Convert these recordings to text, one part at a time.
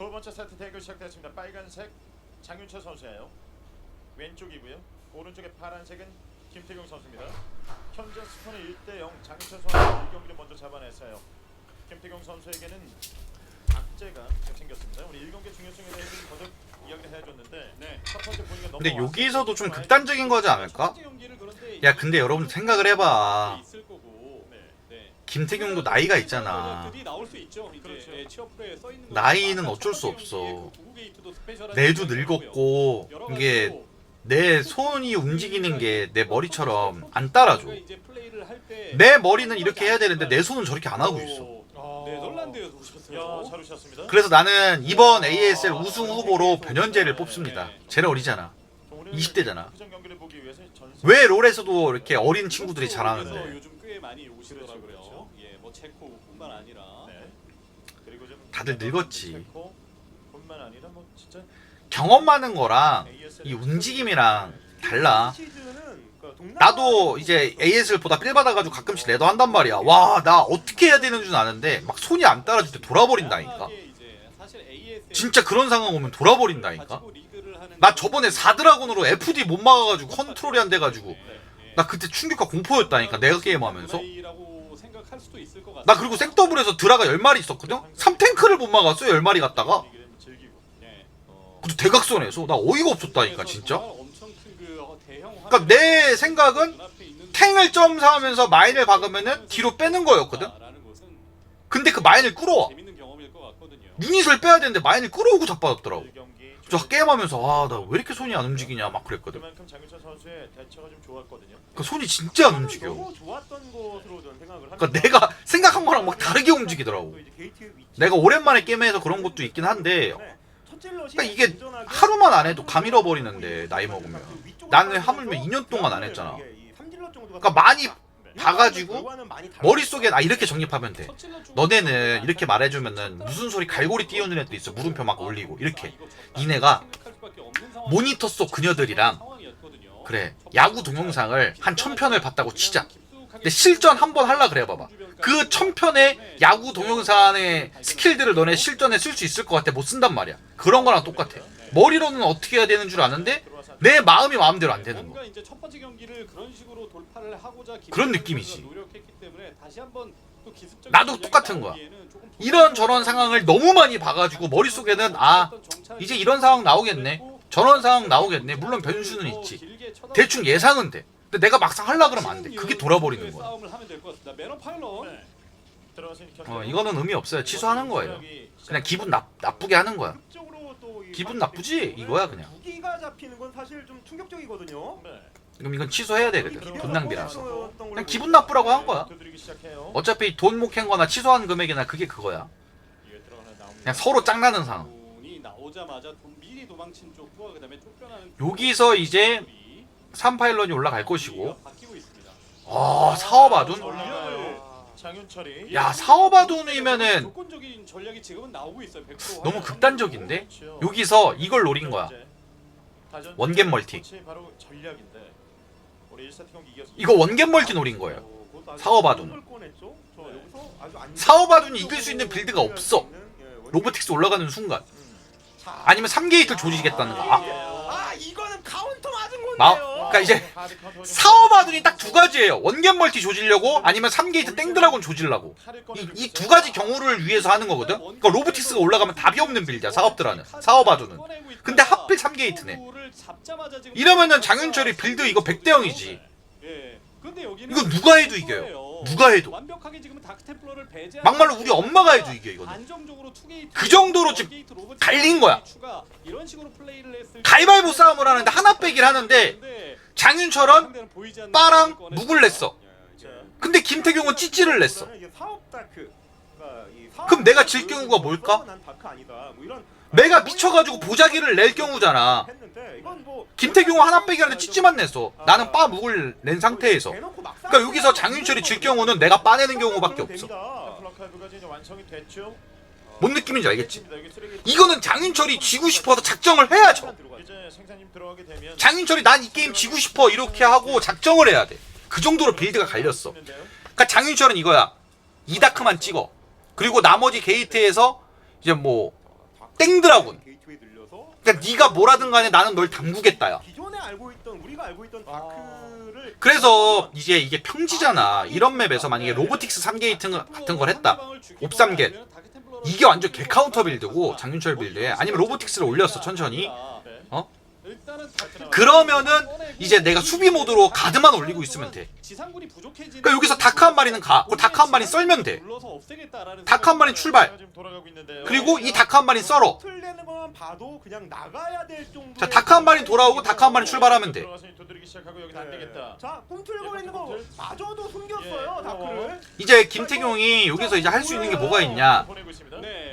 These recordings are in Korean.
두 번째 세트 대결 시작됐습니다. 빨간색 장윤철 선수예요. 왼쪽이고요. 오른쪽에 파란색은 김태경 선수입니다. 현재 스코어는 1대 0. 장윤철 선수 이 경기를 먼저 잡아냈어요. 김태경 선수에게는 악재가 생겼습니다. 우리 1경기 중요성에 대해서 거듭 이야기를 해줬는데 네. 첫 번째 분위기가 너무 근데. 여기서도 좀 극단적인 거지 않을까? 야 근데 여러분 생각을 해봐 있을 거고. 네. 네. 김태경도 나이가 있잖아. 이제 그렇죠. 예, 나이는 거. 어쩔 수 없어. 그 내도 경기고요. 늙었고 이게 내 손이 움직이는 게 내 머리처럼 안 따라줘 내 머리는 이렇게 해야 되는데 내 손은 저렇게 안 하고 있어 아. 네덜란드에서 오셨어요. 야, 잘 오셨습니다. 그래서 나는 이번 ASL 우승 후보로 변현재를 뽑습니다 쟤는 어리잖아 오늘 20대잖아. 그전 경기를 보기 위해서 전선- 왜 롤에서도 이렇게 어린 친구들이 잘하는데 뭐 체코뿐만 아니라 네. 그리고 좀 다들 늙었지. 체코 뿐만 아니라 뭐 진짜 경험 많은 거랑 이 움직임이랑 달라 그 동남아 나도 이제 ASL 보다 필 받아가지고 가끔씩 레더 한단 말이야 와 나 어떻게 해야 되는 줄 아는데 막 손이 안 따라줄 때 돌아버린다니까 진짜 그런 상황 오면 돌아버린다니까 나 저번에 4드라곤으로 FD 못 막아가지고 컨트롤이 안 돼가지고 네, 네. 나 그때 충격과 공포였다니까 내가 게임하면서 할 수도 있을 것나 그리고 생더블에서 드라가 10마리 있었거든? 3탱크를 못 막았어 10마리 갔다가 즐기고 네. 어, 대각선에서 나 어이가 없었다니까 진짜 큰그 대형 그러니까 내 생각은 탱을 점사하면서 마인을 박으면은 뒤로 빼는 거였거든? 근데 그 마인을 끌어와. 유닛을 빼야 되는데 마인을 끌어오고 자빠졌더라고 1경기 저 게임하면서 아 나 왜 이렇게 손이 안 움직이냐 막 그랬거든 그만큼 장윤철 선수의 대처가 좀 좋았거든요. 그 손이 진짜 안 움직여 너무 좋았던 것으로 저는 생각을 합니다. 그러니까 내가 생각한 거랑 막 다르게 움직이더라고 또 이제 게이트 위치 내가 오랜만에 게임해서 그런 것도 있긴 한데 첫 찔럿이 그러니까 이게 안전하게 하루만 안 해도 감 잃어버리는데 나이 먹으면 그 위쪽으로 나는 하물며 2년 동안 안 했잖아. 그러니까 많이 네. 봐가지고 다르- 머릿속에 아 이렇게 정립하면 돼. 너네는 이렇게 말해주면은 무슨 소리 갈고리 띄우는 애도 있어. 물음표 막 올리고 이렇게. 아. 니네가 모니터 속 그녀들이랑. 그래 첫 야구 동영상을 한 천편을 봤다고 치자. 근데 실전 한 번 할라 그래 봐봐. 그 천편의 야구 동영상의 스킬들을 너네 실전에 쓸 수 있을 것 같아. 못 쓴단 말이야. 그런 거랑 똑같아. 머리로는 어떻게 해야 되는 줄 아는데 내 마음이 마음대로 안 되는 거. 뭔가 이제 첫 번째 경기를 그런 식으로 돌파를 하고자 그런 느낌이지. 노력했기 때문에 다시 한번 또 기습적인 나도 똑같은 거야. 이런 저런 상황을 너무 많이 봐가지고 머릿속에는 아 이제 이런 상황 나오겠네. 저런 상황 나오겠네. 물론 변수는 있지. 대충 예상은 돼. 근데 내가 막상 할라 그러면 안돼. 그게 돌아버리는 거야. 메론 파일럿. 네. 어 이거는 의미 없어요. 취소하는 거예요. 그냥 기분 나, 나쁘게 하는 거야 기분 나쁘지? 이거야, 그냥. 두기가 잡히는 건 사실 좀 충격적이거든요. 네. 그럼 이건 취소해야 되거든 돈 낭비라서 그냥 기분 나쁘라고 한 거야 두드리기 시작해요. 어차피 돈 못캔 거나 취소한 금액이나 그게 그거야 나옵니다. 그냥 서로 짱나는 상황 분이 나오자마자 돈 미리 도망친 쪽과 그다음에 쫓겨나는 여기서 이제 쪽이 3파일런이 올라갈 것이고 바뀌고 있습니다. 아 사업 아둔? 올라가요. 장윤철이 야 사업아둔이면은 조건적인 전략이 지금은 나오고 있어요. 100%. 너무 극단적인데? 그렇죠. 여기서 이걸 노린 거야 다전 원겟 멀티. 바로 전략인데 우리 1세트 경기 이겼습니다. 이거 원겟 멀티 노린 거예요 어, 걸 꺼냈죠. 저 네. 이길 수 있는 빌드가 없어. 예. 로보틱스 올라가는 순간 음. 자, 아니면 3게이트를 조지겠다는 거 아, 아 이거는 카운터 맞은 건데요. 마- 그러니까 이제 사업아둔이 딱두 가지예요 원겟 멀티 조지려고 아니면 3게이트 땡드라곤 조지려고 이 두 가지 경우를 위해서 하는 거거든 그러니까 로보틱스가 올라가면 답이 없는 빌드야 사업들하는 사업아둔은 근데 하필 3게이트네. 이러면은 장윤철이 빌드 이거 100대 0이지 예. 근데 여기는 이거 누가 해도 이겨요. 누가 해도. 막말로 우리 엄마가 해도 이겨 이거는 그 정도로 지금 갈린 거야. 이런 식으로 플레이를 가위바위보 싸움을 하는데 하나 빼기를 하는데 장윤철은 빠랑 묵을 냈어. 예, 예. 근데 김태경은 찌찌를 냈어. 이 사업 그럼 내가 질 경우가 뭘까? 뭐 내가 미쳐가지고 보자기를 낼 경우잖아. 뭐 김태경은 하나 빼기 하는데 찌찌만 냈어. 나는 빠 묵을 낸 상태에서. 그러니까 여기서 장윤철이 질 경우는 내가 빠내는 경우밖에 없어 뭔 느낌인지 알겠지? 이거는 장윤철이 지고 싶어서 작정을 해야죠 장윤철이 난 이 게임 지고 싶어 이렇게 하고 작정을 해야 돼 그 정도로 빌드가 갈렸어 그러니까 장윤철은 이거야 이다크만 찍어 그리고 나머지 게이트에서 이제 뭐 땡드라군. 그러니까 네가 뭐라든 간에 나는 널 담그겠다야. 그래서 이제 이게 평지잖아. 이런 맵에서 만약에 로보틱스 3게이트 같은 걸 했다. 옵삼겟. 이게 완전 개 카운터 빌드고 장윤철 빌드에 아니면 로보틱스를 올렸어 천천히. 네. 어? 그러면은 이제 내가 수비 모드로 가드만 올리고 있으면 돼. 그러니까 여기서 다크 한 마리는 가. 그 다크 한 마리 썰면 돼. 다크 한 마리 출발. 그리고 이 다크 한 마리 썰어. 자, 다크 한 마리 돌아오고 다크 한 마리 출발하면 돼. 자, 꿈틀거리는 거. 마저도 숨겼어요 예. 다크를. 이제 김태경이 여기서 이제 할 수 있는 게 뭐가 있냐?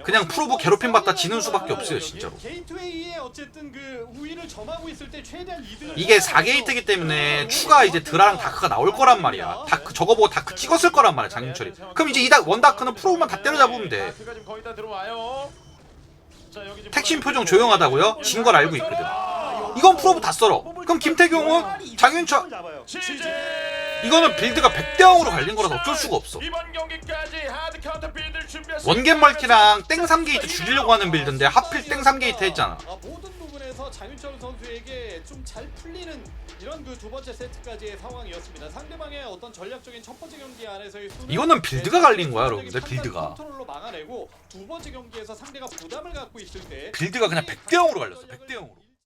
네, 그냥 프로보 괴롭힘 받다 지는 수밖에 없어요, 진짜로. 그 이게 4게이트기 때문에 추가 이제 드라랑 다크가 나올 거란 말이야. 다크 저거 보고 다크 찍었을 거란 말이야, 장윤철이. 그럼 이제 이다 원다크는 프로만 다 때려잡으면 돼. 택신 표정 조용하다고요? 진 걸 알고 있거든. 이건 프로보 다 썰어. 그럼 김태경은 장윤철. 이거는 빌드가 100대 0으로 갈린 거라서 어쩔 수가 없어. 원겐 멀티랑 땡 3게이트 죽이려고 하는 빌드인데 하필 땡 3게이트 했잖아. 아, 모든 부분에서 장윤철 선수에게 좀 잘 풀리는 이런 그 두 번째 세트까지의 상황이었습니다. 상대방의 어떤 전략적인 첫 번째 경기 안에서의 수는 이거는 빌드가 갈린 거야, 여러분들, 빌드가. 컨트롤로 막아내고 두 번째 경기에서 상대가 부담을 갖고 있을 때 빌드가 그냥 100대 0으로 갈렸어. 100대 0으로.